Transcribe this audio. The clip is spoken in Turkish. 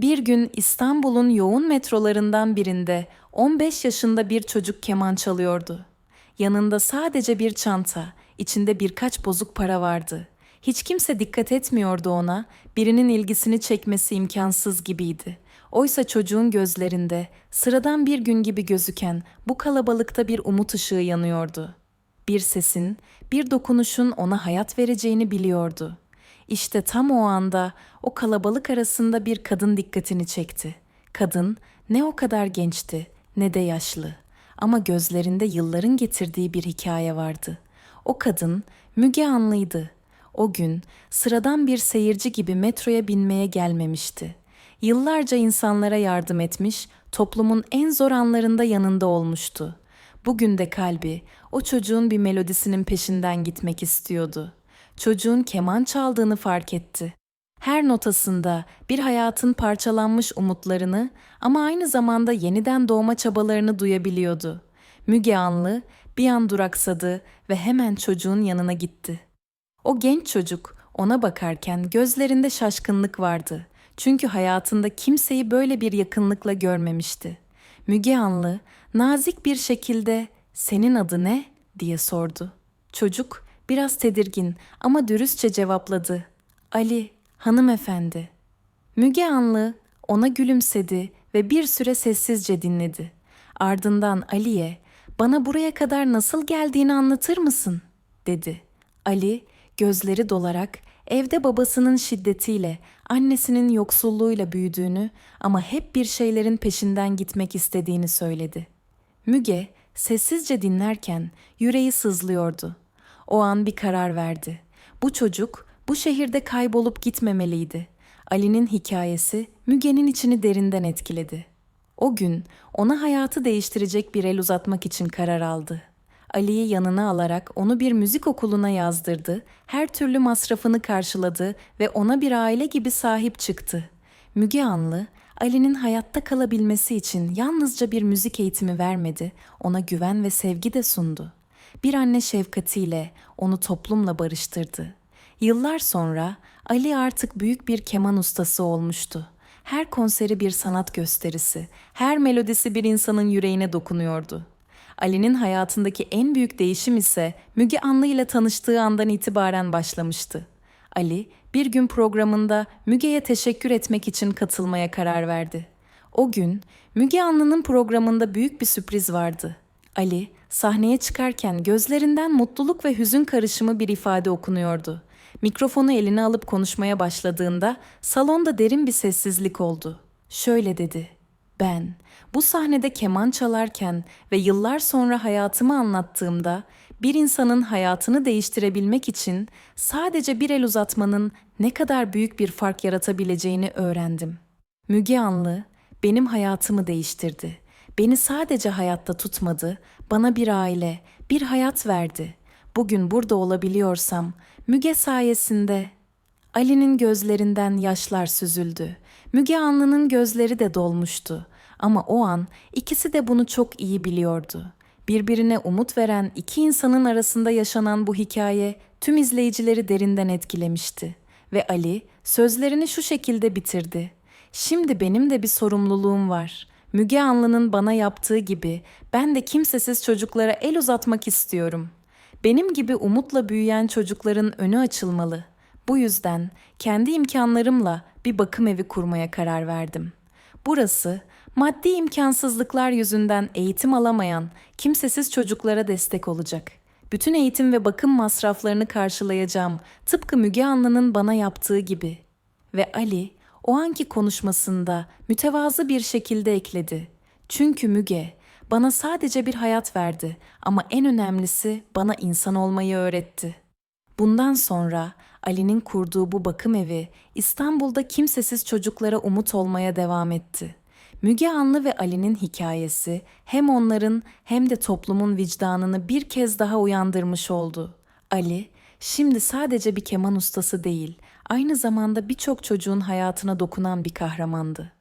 Bir gün İstanbul'un yoğun metrolarından birinde 15 yaşında bir çocuk keman çalıyordu. Yanında sadece bir çanta, içinde birkaç bozuk para vardı. Hiç kimse dikkat etmiyordu ona, birinin ilgisini çekmesi imkansız gibiydi. Oysa çocuğun gözlerinde sıradan bir gün gibi gözüken bu kalabalıkta bir umut ışığı yanıyordu. Bir sesin, bir dokunuşun ona hayat vereceğini biliyordu. İşte tam o anda o kalabalık arasında bir kadın dikkatini çekti. Kadın ne o kadar gençti ne de yaşlı ama gözlerinde yılların getirdiği bir hikaye vardı. O kadın Müge Anlı'ydı. O gün sıradan bir seyirci gibi metroya binmeye gelmemişti. Yıllarca insanlara yardım etmiş, toplumun en zor anlarında yanında olmuştu. Bugün de kalbi o çocuğun bir melodisinin peşinden gitmek istiyordu. Çocuğun keman çaldığını fark etti. Her notasında bir hayatın parçalanmış umutlarını ama aynı zamanda yeniden doğma çabalarını duyabiliyordu. Müge Anlı bir an duraksadı ve hemen çocuğun yanına gitti. O genç çocuk ona bakarken gözlerinde şaşkınlık vardı. Çünkü hayatında kimseyi böyle bir yakınlıkla görmemişti. Müge Anlı nazik bir şekilde "Senin adı ne?" diye sordu. Çocuk biraz tedirgin ama dürüstçe cevapladı. "Ali, hanımefendi." Müge Anlı ona gülümsedi ve bir süre sessizce dinledi. Ardından Ali'ye "Bana buraya kadar nasıl geldiğini anlatır mısın?" dedi. Ali gözleri dolarak evde babasının şiddetiyle, annesinin yoksulluğuyla büyüdüğünü ama hep bir şeylerin peşinden gitmek istediğini söyledi. Müge sessizce dinlerken yüreği sızlıyordu. O an bir karar verdi. Bu çocuk bu şehirde kaybolup gitmemeliydi. Ali'nin hikayesi Müge'nin içini derinden etkiledi. O gün ona hayatı değiştirecek bir el uzatmak için karar aldı. Ali'yi yanına alarak onu bir müzik okuluna yazdırdı, her türlü masrafını karşıladı ve ona bir aile gibi sahip çıktı. Müge Anlı, Ali'nin hayatta kalabilmesi için yalnızca bir müzik eğitimi vermedi, ona güven ve sevgi de sundu. Bir anne şefkatiyle onu toplumla barıştırdı. Yıllar sonra Ali artık büyük bir keman ustası olmuştu. Her konseri bir sanat gösterisi, her melodisi bir insanın yüreğine dokunuyordu. Ali'nin hayatındaki en büyük değişim ise Müge Anlı ile tanıştığı andan itibaren başlamıştı. Ali bir gün programında Müge'ye teşekkür etmek için katılmaya karar verdi. O gün Müge Anlı'nın programında büyük bir sürpriz vardı. Ali sahneye çıkarken gözlerinden mutluluk ve hüzün karışımı bir ifade okunuyordu. Mikrofonu eline alıp konuşmaya başladığında salonda derin bir sessizlik oldu. Şöyle dedi: "Ben bu sahnede keman çalarken ve yıllar sonra hayatımı anlattığımda bir insanın hayatını değiştirebilmek için sadece bir el uzatmanın ne kadar büyük bir fark yaratabileceğini öğrendim. Müge Anlı benim hayatımı değiştirdi. Beni sadece hayatta tutmadı, bana bir aile, bir hayat verdi. Bugün burada olabiliyorsam Müge sayesinde Ali'nin gözlerinden yaşlar süzüldü. Müge Anlı'nın gözleri de dolmuştu. Ama o an ikisi de bunu çok iyi biliyordu. Birbirine umut veren iki insanın arasında yaşanan bu hikaye tüm izleyicileri derinden etkilemişti. Ve Ali sözlerini şu şekilde bitirdi. Şimdi benim de bir sorumluluğum var. Müge Anlı'nın bana yaptığı gibi ben de kimsesiz çocuklara el uzatmak istiyorum. Benim gibi umutla büyüyen çocukların önü açılmalı. Bu yüzden kendi imkanlarımla bir bakım evi kurmaya karar verdim. Burası maddi imkansızlıklar yüzünden eğitim alamayan kimsesiz çocuklara destek olacak. Bütün eğitim ve bakım masraflarını karşılayacağım tıpkı Müge Anlı'nın bana yaptığı gibi. Ve Ali o anki konuşmasında mütevazı bir şekilde ekledi. Çünkü Müge bana sadece bir hayat verdi ama en önemlisi bana insan olmayı öğretti. Bundan sonra Ali'nin kurduğu bu bakım evi İstanbul'da kimsesiz çocuklara umut olmaya devam etti. Müge Anlı ve Ali'nin hikayesi hem onların hem de toplumun vicdanını bir kez daha uyandırmış oldu. Ali, şimdi sadece bir keman ustası değil, aynı zamanda birçok çocuğun hayatına dokunan bir kahramandı.